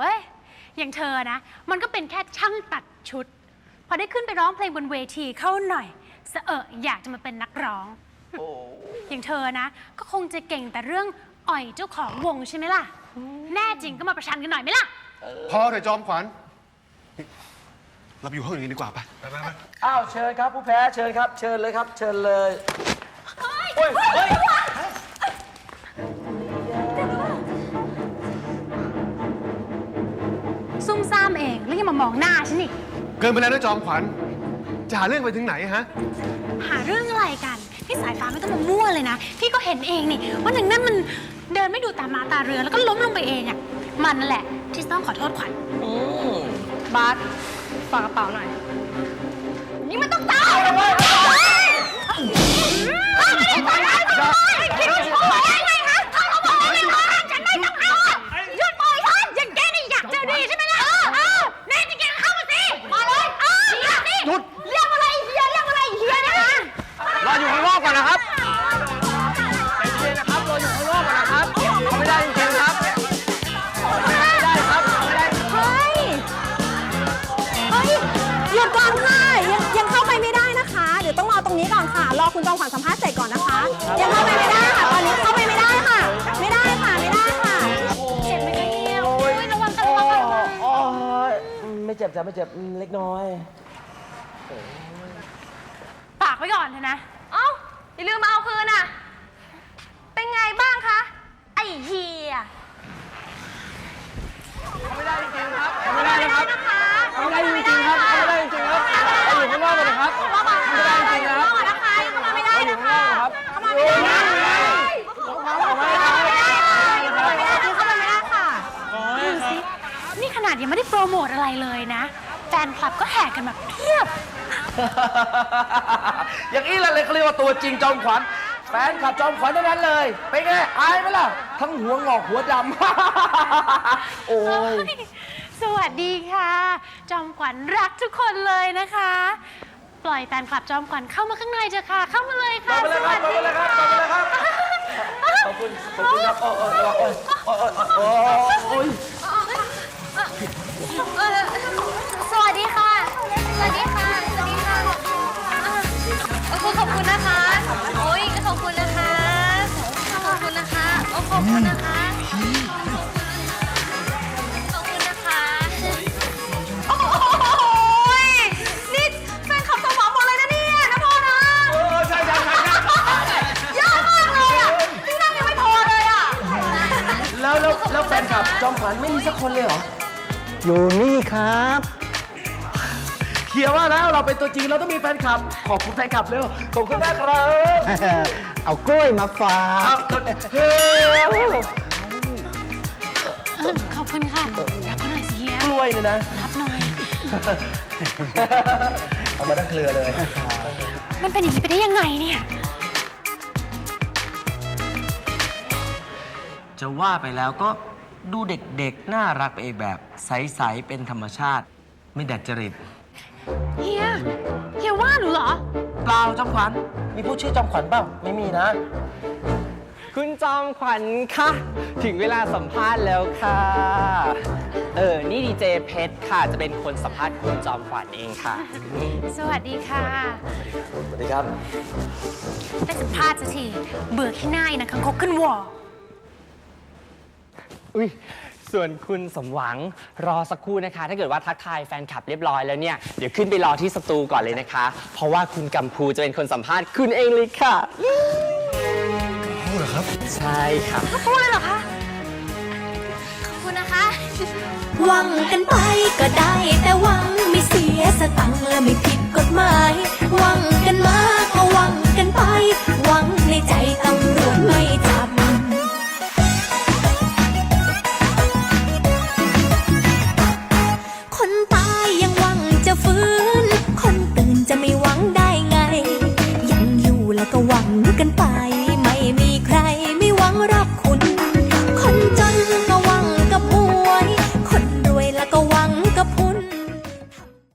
เอ้ยอย่างเธอนะ มันก็เป็นแค่ช่างตัดชุด พอได้ขึ้นไปร้องเพลงบนเวทีเข้าหน่อยสะเอะอยากจะมาเป็นนักร้องอย่างเธอนะ ก็คงจะเก่งแต่เรื่องอ่อยเจ้าของวงใช่ไหมล่ะ แน่จริงก็มาประชันกันหน่อยไหมล่ะ พอเถอะจอมขวัญนี่เราไปอยู่ห้องอื่นดีกว่าไปอ้าวเชิญครับผู้แพ้เชิญครับ เชิญเลยครับ เชิญเลยโอ้ยเฮ้ย ยังมามองหน้าฉันอีก เกินไปแล้วนะจอมขวัญ จะหาเรื่องไปถึงไหนฮะ หาเรื่องอะไรกัน พี่สายฟ้าไม่ต้องมามั่วเลยนะ พี่ก็เห็นเองนี่ว่าหนึ่งนั่นมันเดินไม่ดูตามมาตาเรือแล้วก็ล้มลงไปเองอะมันนั่นแหละที่ต้องขอโทษขวัญบาสฝากกระเป๋าหน่อย นี่มันต้องตาย ค่ะรอคุณจอมขวัญสัมภาษณ์เสร็จก่อนนะคะยังเข้าไปไม่ได้ค่ะ ตอนนี้เข้าไปไม่ได้ค่ะ ไม่ได้ค่ะ ไม่ได้ค่ะ เจ็บไหมคะเฮียโอ้ยระวังกันระวังกันโอ้ยไม่เจ็บจ้ะไม่เจ็บอืมเล็กน้อย ปากไว้ก่อนเถอะนะ เอ้าอย่าลืมมาเอาคืนอะเป็นไงบ้างคะ ไอ้เฮีย ไม่ได้จริงๆครับไม่ได้นะครับไม่ได้จริงๆครับไม่ได้จริงๆครับเราอยู่ข้างนอกกันนะครับไม่ได้จริงๆนะครับ นะคะเข้ามาไม่ได้ เราอยู่ นะ ข้างน คะ อกครับ เข้ามาไม่ได้เข้ามาไม่ได้เข้ามาไม่ได้ค่ะ ดูสิ นี่ขนาดยังไม่ได้โปรโมทอะไรเลยนะ แฟนคลับก็แห่กันแบบเพียบ อย่างนี้แหละเลยเขาเรียกว่าตัวจริงจอมขวัญแฟนขับจอมขวัญทั้งนั้นเลยเป็นไงอายไหมล่ะ ทั้งหัวงอกหัวดำ โอ้ย สวัสดีค่ะ จอมขวัญรักทุกคนเลยนะคะ ปล่อยแฟนคลับจอมขวัญเข้ามาข้างในเถอะค่ะ เข้ามาเลยค่ะมาเลยครับสวัสดีมาเลยครับมาเลยครับ คุณนะคะ ขอบคุณนะคะ โอ้ยนี่แฟนขับสมองหมดเลยนะเนี่ยนะพ่อนะเออใช่ใช่ใช่ใช่เยอะมากเลยอะที่นั่งยังไม่พอเลยอะ แล้วแล้วแล้วแฟนคลับจอมขวัญไม่มีสักคนเลยเหรออยู่นี่ครับ เขียนว่าแล้วเราเป็นตัวจริงเราต้องมีแฟนคลับ ขอบคุณแฟนคลับเร็วขอบคุณมากครับ เอากล้วยมาฝาเอากเฮ้ยเออขอบคุณค่ะรับเขาหน่อยสิเฮียกล้วยเนี่ยนะ รับหน่อย เอามาทั้งเครือเลย มันเป็นอย่างนี้ไปได้ยังไงเนี่ย จะว่าไปแล้วก็ดูเด็กๆ น่ารักไปอีกแบบ ใส ๆ เป็นธรรมชาติ ไม่ดัดจริต เฮีย เฮียว่าหนูเหรอ เปล่าจอมขวัญ มีผู้ชื่อจอมขวัญเปล่าไม่มีนะ คุณจอมขวัญค่ะถึงเวลาสัมภาษณ์แล้วค่ะ เออ นี่ดีเจเพชรค่ะ จะเป็นคนสัมภาษณ์คุณจอมขวัญเองค่ะ สวัสดีค่ะ สวัสดีครับ ได้สัมภาษณ์สักที เบื่อขี้หน้าอีนะคังคกขึ้นวออุ้ย ส่วนคุณสมหวังรอสักครู่นะคะ ถ้าเกิดว่าทักทายแฟนคลับเรียบร้อยแล้วเนี่ย เดี๋ยวขึ้นไปรอที่สตูก่อนเลยนะคะ เพราะว่าคุณกัมพูจะเป็นคนสัมภาษณ์คุณเองเลยค่ะพูดเหรอครับ ใช่ค่ะ พูดเลยเหรอคะ ขอบคุณนะคะ หวังกันไปก็ได้ แต่หวังไม่เสียสตังค์และไม่ผิดกฎหมาย หวังกัน